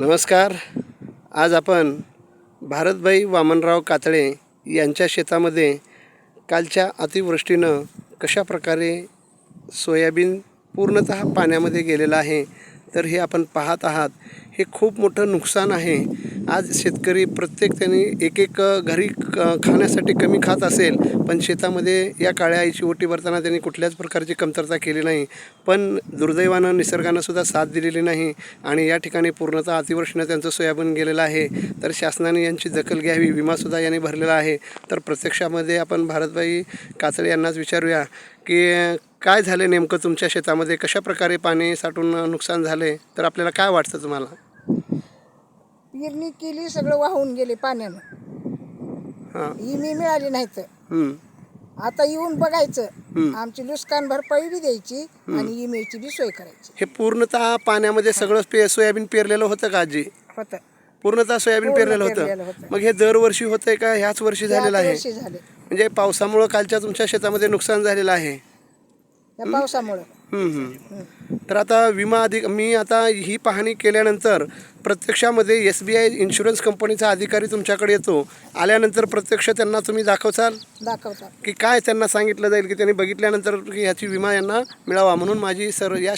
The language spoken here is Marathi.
नमस्कार. आज आपण भारतभाई वामनराव कातळे यांच्या शेतामध्ये कालच्या अतिवृष्टीनं कशा प्रकारे सोयाबीन पूर्णतः पाण्यामध्ये गेलेलं आहे तर हे आपण पाहत आहात. हे खूप मोठं नुकसान आहे. आज शेतकरी प्रत्येक त्यांनी एक एक घरी खाण्यासाठी कमी खात असेल पण शेतामध्ये या काळ्या आईची ओटी भरताना त्यांनी कुठल्याच प्रकारची कमतरता केली नाही. पण दुर्दैवानं निसर्गानं सुद्धा साथ दिलेली नाही आणि या ठिकाणी पूर्णतः अतिवृष्टीनं त्यांचं सोयाबीन गेलेलं आहे. तर शासनाने यांची दखल घ्यावी विमासुद्धा यांनी भरलेला आहे. तर प्रत्यक्षामध्ये आपण भारतबाई कातळे यांनाच विचारूया की काय झाले नेमकं तुमच्या शेतामध्ये? कशा प्रकारे पाणी साठून नुकसान झाले तर आपल्याला काय वाटतं तुम्हाला? पेरणी केली सगळं वाहून गेले पाण्यानं. हां. इमी मिळाली नाही तर हं. आता येऊन बघायचं. आमची नुकसान भरपाई बी द्यायची आणि इमेची बी सोय करायची. हे पूर्णतः पाण्यामध्ये सगळं पे सोयाबीन पेरलेलं होतं का आजी? होतं. पूर्णतः सोयाबीन पेरलेलं पेरलेलं होतं. होतं. मग हे दरवर्षी होतंय का? ह्याच वर्षी झालेलं आहे. वर्षी झाले. म्हणजे पावसामुळं कालच्या तुमच्या शेतामध्ये नुकसान झालेलं आहे. या पावसामुळं. तर आता विमा अधिक मी आता ही पाहणी केल्यानंतर प्रत्यक्षामध्ये एस बी आय इन्शुरन्स कंपनीचा अधिकारी तुमच्याकडे येतो. आल्यानंतर प्रत्यक्ष त्यांना तुम्ही दाखवचाल? दाखवतात. की काय त्यांना सांगितलं जाईल की त्यांनी बघितल्यानंतर की ह्याची विमा यांना मिळावा म्हणून माझी सर या